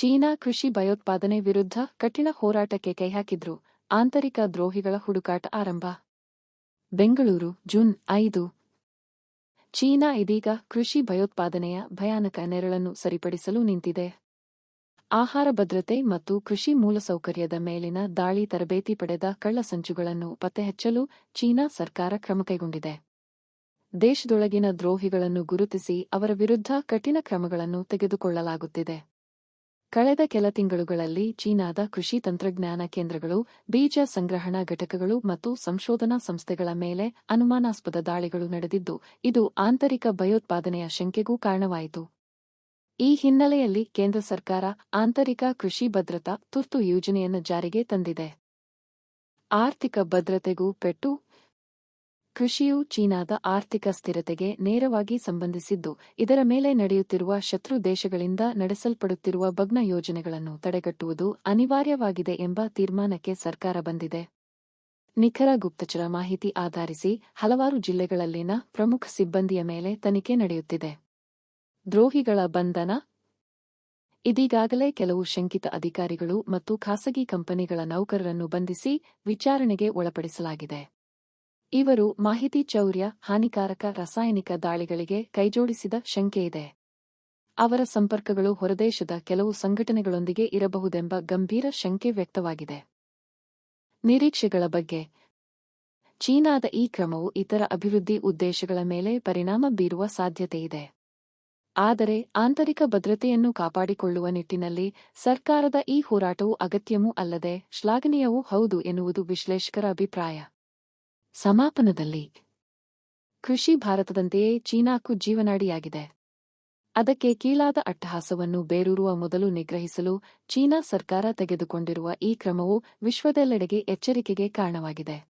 China ಕೃಷಿ ಭಯೋತ್ಪಾದನೆ ವಿರುದ್ಧ ಕಠಿಣ ಹೋರಾಟಕ್ಕೆ ಕೈಹಾಕಿದ್ರು ಆಂತರಿಕ ದ್ರೋಹಿಗಳ ಹುಡುಕಾಟ ಆರಂಭ. ಬೆಂಗಳೂರು, ಜೂನ್ ಐದು. ಚೀನಾ ಇದೀಗ ಕೃಷಿ ಭಯೋತ್ಪಾದನೆಯ ಭಯಾನಕ ನೆರಳನ್ನು ಸರಿಪಡಿಸಲು ನಿಂತಿದೆ. ಆಹಾರ ಭದ್ರತೆ ಮತ್ತು ಕೃಷಿ ಮೂಲಸೌಕರ್ಯದ ಮೇಲಿನ ದಾಳಿ ತರಬೇತಿ ಪಡೆದ ಕಳ್ಳಸಂಚುಗಳನ್ನು ಪತ್ತೆಹಚ್ಚಲು ಚೀನಾ ಸರ್ಕಾರ ಕ್ರಮ ಕೈಗೊಂಡಿದೆ. ದೇಶದೊಳಗಿನ ದ್ರೋಹಿಗಳನ್ನು ಗುರುತಿಸಿ ಅವರ ವಿರುದ್ಧ ಕಠಿಣ ಕ್ರಮಗಳನ್ನು ತೆಗೆದುಕೊಳ್ಳಲಾಗುತ್ತಿದೆ. ಕಳೆದ ಕೆಲ ತಿಂಗಳುಗಳಲ್ಲಿ ಚೀನಾದ ಕೃಷಿ ತಂತ್ರಜ್ಞಾನ ಕೇಂದ್ರಗಳು, ಬೀಜ ಸಂಗ್ರಹಣಾ ಘಟಕಗಳು ಮತ್ತು ಸಂಶೋಧನಾ ಸಂಸ್ಥೆಗಳ ಮೇಲೆ ಅನುಮಾನಾಸ್ಪದ ದಾಳಿಗಳು ನಡೆದಿದ್ದು, ಇದು ಆಂತರಿಕ ಭಯೋತ್ಪಾದನೆಯ ಶಂಕೆಗೂ ಕಾರಣವಾಯಿತು. ಈ ಹಿನ್ನೆಲೆಯಲ್ಲಿ ಕೇಂದ್ರ ಸರ್ಕಾರ ಆಂತರಿಕ ಕೃಷಿ ಭದ್ರತಾ ತುರ್ತು ಯೋಜನೆಯನ್ನು ಜಾರಿಗೆ ತಂದಿದೆ. ಆರ್ಥಿಕ ಭದ್ರತೆಗೂ ಪೆಟ್ಟು ಕೃಷಿಯು ಚೀನಾದ ಆರ್ಥಿಕ ಸ್ಥಿರತೆಗೆ ನೇರವಾಗಿ ಸಂಬಂಧಿಸಿದ್ದು, ಇದರ ಮೇಲೆ ನಡೆಯುತ್ತಿರುವ ಶತ್ರು ದೇಶಗಳಿಂದ ನಡೆಸಲ್ಪಡುತ್ತಿರುವ ಭಗ್ನ ಯೋಜನೆಗಳನ್ನು ತಡೆಗಟ್ಟುವುದು ಅನಿವಾರ್ಯವಾಗಿದೆ ಎಂಬ ತೀರ್ಮಾನಕ್ಕೆ ಸರ್ಕಾರ ಬಂದಿದೆ. ನಿಖರ ಗುಪ್ತಚರ ಮಾಹಿತಿ ಆಧರಿಸಿ ಹಲವಾರು ಜಿಲ್ಲೆಗಳಲ್ಲಿನ ಪ್ರಮುಖ ಸಿಬ್ಬಂದಿಯ ಮೇಲೆ ತನಿಖೆ ನಡೆಯುತ್ತಿದೆ. ದ್ರೋಹಿಗಳ ಬಂಧನ? ಇದೀಗಾಗಲೇ ಕೆಲವು ಶಂಕಿತ ಅಧಿಕಾರಿಗಳು ಮತ್ತು ಖಾಸಗಿ ಕಂಪನಿಗಳ ನೌಕರರನ್ನು ಬಂಧಿಸಿ ವಿಚಾರಣೆಗೆ ಒಳಪಡಿಸಲಾಗಿದೆ. ಇವರು ಮಾಹಿತಿ ಚೌರ್ಯ, ಹಾನಿಕಾರಕ, ರಾಸಾಯನಿಕ ದಾಳಿಗಳಿಗೆ ಕೈಜೋಡಿಸಿದ ಶಂಕೆಯಿದೆ ಅವರ ಸಂಪರ್ಕಗಳು ಹೊರದೇಶದ ಕೆಲವು ಸಂಘಟನೆಗಳೊಂದಿಗೆ ಇರಬಹುದೆಂಬ ಗಂಭೀರ ಶಂಕೆ ವ್ಯಕ್ತವಾಗಿದೆ. ನಿರೀಕ್ಷೆಗಳ ಬಗ್ಗೆ. ಚೀನಾದ ಈ ಕ್ರಮವು ಇತರ ಅಭಿವೃದ್ಧಿ ಉದ್ದೇಶಗಳ ಮೇಲೆ ಪರಿಣಾಮ ಬೀರುವ ಸಾಧ್ಯತೆಯಿದೆ ಆದರೆ ಆಂತರಿಕ ಭದ್ರತೆಯನ್ನು ಕಾಪಾಡಿಕೊಳ್ಳುವ ನಿಟ್ಟಿನಲ್ಲಿ ಸರ್ಕಾರದ ಈ ಹೋರಾಟವು ಅಗತ್ಯವೂ ಅಲ್ಲದೆ ಶ್ಲಾಘನೀಯವೂ ಹೌದು ಎನ್ನುವುದು ವಿಶ್ಲೇಷಕರ ಅಭಿಪ್ರಾಯ. ಸಮಾಪನದಲ್ಲಿ ಕೃಷಿ ಭಾರತದಂತೆಯೇ ಚೀನಾಕ್ಕೂ ಜೀವನಾಡಿಯಾಗಿದೆ. ಅದಕ್ಕೆ ಕೀಳಾದ ಅಟ್ಟಹಾಸವನ್ನು ಬೇರೂರುವ ಮೊದಲು ನಿಗ್ರಹಿಸಲು ಚೀನಾ ಸರ್ಕಾರ ತೆಗೆದುಕೊಂಡಿರುವ ಈ ಕ್ರಮವು ವಿಶ್ವದೆಲ್ಲೆಡೆಗೆ ಎಚ್ಚರಿಕೆಗೆ ಕಾರಣವಾಗಿದೆ.